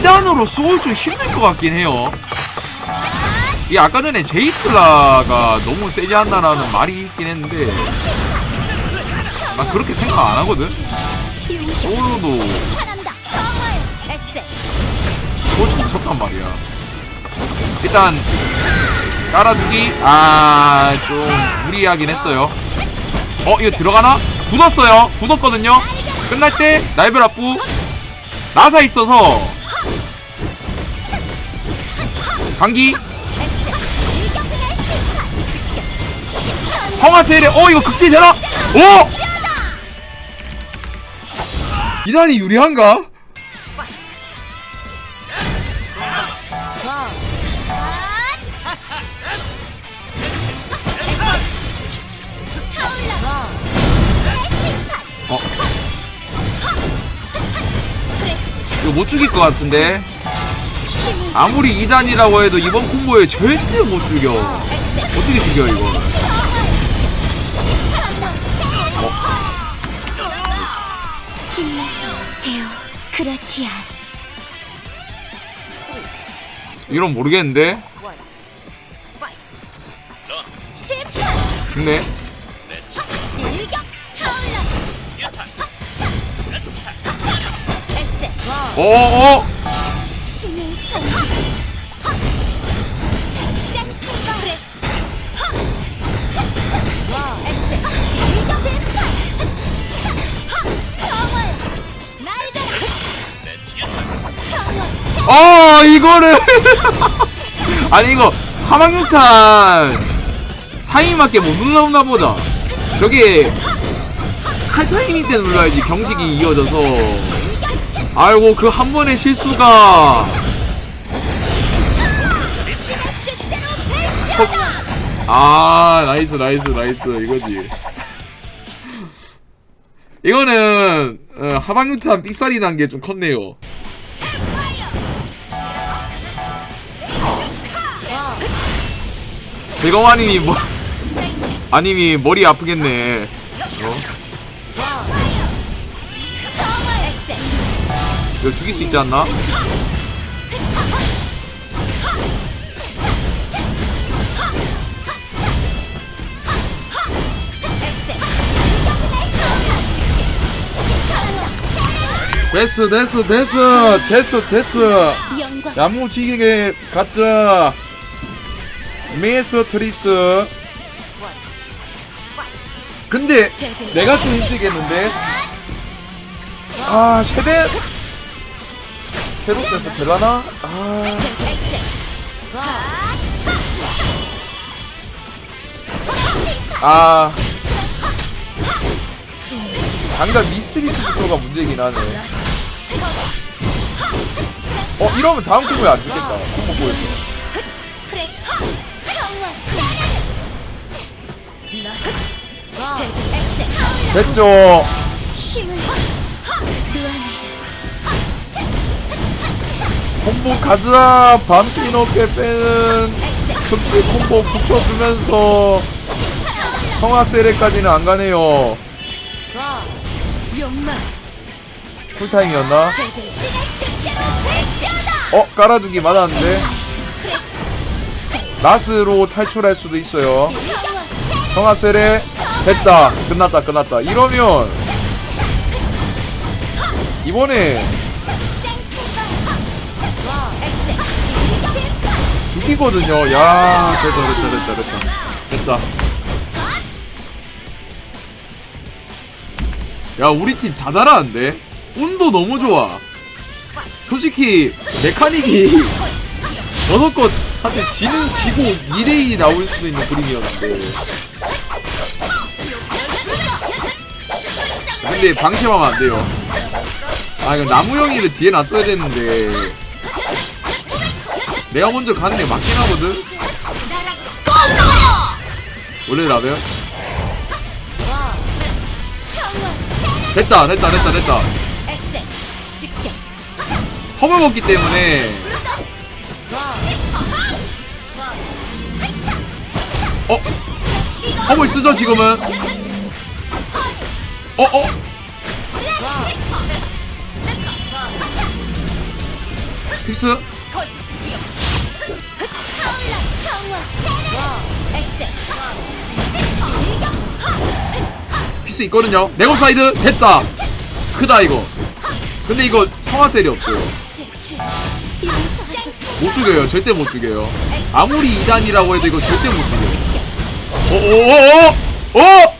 2단으로 소울 좀 힘들 것 같긴 해요. 이 아까 전에 제이플라가 너무 세지 않나라는 말이 있긴 했는데 나 그렇게 생각 안 하거든. 소울 좀 무섭단 말이야. 일단 깔아두기 아 좀 무리하긴 했어요. 어 이거 들어가나? 굳었어요. 굳었거든요. 끝날 때 날별 압부 나사 있어서 직격. 성화 세례 어 이거 극딜 되나? 오! 이단이 유리한가? 어 이거 못 죽일 것 같은데 아무리 2단이라고 해도 이번 콤보에 절대 못 죽여 어떻게 죽여 이거 크라티아스. 이런 모르겠는데. 죽네. 어어 아 이거를. 아니 이거 하망육탄 타이밍밖에 못 눌렀나 보다. 저게 칼 타이밍 때 눌러야지 경직이 이어져서. 아이고 그 한 번의 실수가. 아 나이스 나이스 나이스. 이거지. 이거는 어, 하방유탄 삑사리 난 게 좀 컸네요 대검 아님이 뭐 아님이 머리 아프겠네 어? 이거 죽일 수 있지 않나? 됐어 됐어 됐어 됐어 됐어 야무지게 가자 메서 트리스 근데 내가 좀 힘들겠는데 아 최대 새롭돼서 될라나? 아 아. 당장 미스리스부터가 문제긴 하네. 어, 이러면 다음 콤보에 안 죽겠다. 콤보 보였어. 됐죠. 콤보 가자. 높게 빼는 극딜 콤보 붙여주면서 성화세례까지는 안 가네요. 욕망 풀타임이었나? 어, 깔아두기 맞았는데. 나스로 탈출할 수도 있어요. 성화세례 됐다. 끝났다, 끝났다. 이러면 이번에 죽이거든요. 야, 됐다, 됐다, 됐다, 됐다. 됐다. 야, 우리 팀 다 잘하는데? 운도 너무 좋아. 솔직히, 메카닉이 것 한테 지는 지고 2대2 나올 수도 있는 그림이었는데. 근데 방심하면 안 돼요. 아, 이거 나무형이를 뒤에 놔둬야 되는데. 내가 먼저 가는 게 맞긴 하거든? 원래 라면? 됐다, 됐다, 됐다, 됐다. 허물 먹기 때문에. 어? 허물 쓰죠, 지금은? 어, 어? 픽스 픽스 있거든요. 내고 사이드 됐다. 크다 이거. 근데 이거 성화셀이 없어요. 못 죽여요. 절대 못 죽여요. 아무리 2단이라고 해도 이거 절대 못 죽여요 오오오오